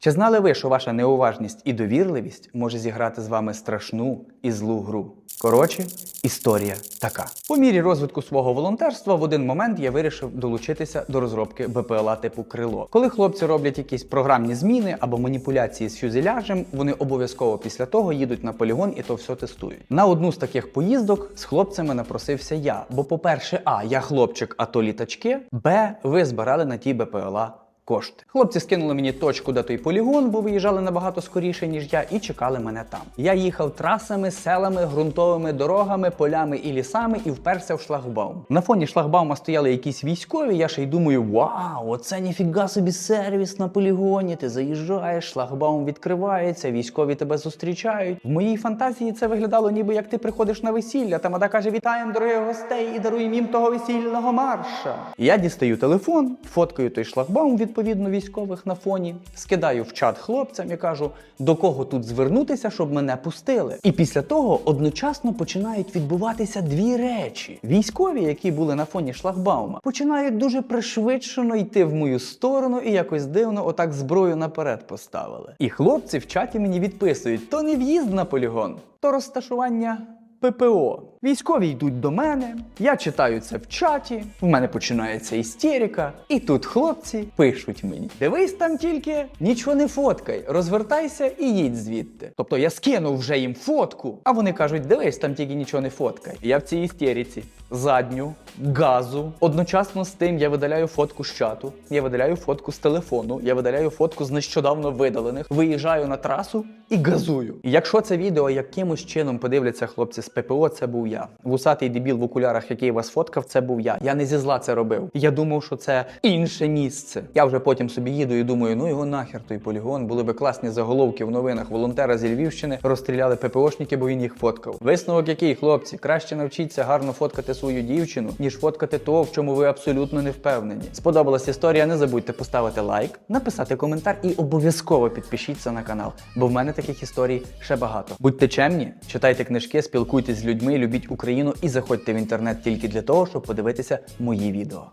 Чи знали ви, що ваша неуважність і довірливість може зіграти з вами страшну і злу гру? Коротше, історія така. По мірі розвитку свого волонтерства в один момент я вирішив долучитися до розробки БПЛА типу крило. Коли хлопці роблять якісь програмні зміни або маніпуляції з фюзеляжем, вони обов'язково після того їдуть на полігон і то все тестують. На одну з таких поїздок з хлопцями напросився я. Бо, по-перше, а я хлопчик, а то літачки. Б. Ви збирали на ті БПЛА кошти. Хлопці скинули мені точку, де той полігон, бо виїжджали набагато скоріше, ніж я, і чекали мене там. Я їхав трасами, селами, ґрунтовими дорогами, полями і лісами і вперся в шлагбаум. На фоні шлагбаума стояли якісь військові. Я ще й думаю, вау, оце ніфіга собі сервіс на полігоні. Ти заїжджаєш, шлагбаум відкривається, військові тебе зустрічають. В моїй фантазії це виглядало, ніби як ти приходиш на весілля. Тамада каже: Вітаємо, дорогих гостей, і даруємо їм того весільного марша. Я дістаю телефон, фоткаю той шлагбаум відповідно військових на фоні, скидаю в чат хлопцям і кажу, до кого тут звернутися, щоб мене пустили. І після того одночасно починають відбуватися дві речі. Військові, які були на фоні шлагбаума, починають дуже пришвидшено йти в мою сторону і якось дивно отак зброю наперед поставили. І хлопці в чаті мені відписують: то не в'їзд на полігон, то розташування ППО. Військові йдуть до мене, я читаю це в чаті, в мене починається істерика, і тут хлопці пишуть мені: дивись там тільки, нічого не фоткай, розвертайся і їдь звідти. Тобто я скинув вже їм фотку, а вони кажуть: дивись там тільки нічого не фоткай. Я в цій істериці задню, газу. Одночасно з тим я видаляю фотку з чату, я видаляю фотку з телефону, я видаляю фотку з нещодавно видалених, виїжджаю на трасу і газую. Якщо це відео якимось чином подивляться хлопці з ППО, це був я. Вусатий дебіл в окулярах, який вас фоткав, це був я. Я не зі зла це робив. Я думав, що це інше місце. Я вже потім собі їду і думаю, ну його нахер той полігон. Були би класні заголовки в новинах. Волонтера зі Львівщини розстріляли ППОшники, бо він їх фоткав. Висновок який, хлопці, краще навчіться гарно фоткати свою дівчину, ніж фоткати того, в чому ви абсолютно не впевнені. Сподобалась історія? Не забудьте поставити лайк, написати коментар і обов'язково підпишіться на канал, бо в мене таких історій ще багато. Будьте чемні, читайте книжки, спілкуйтесь з людьми, любіть Україну і заходьте в інтернет тільки для того, щоб подивитися мої відео.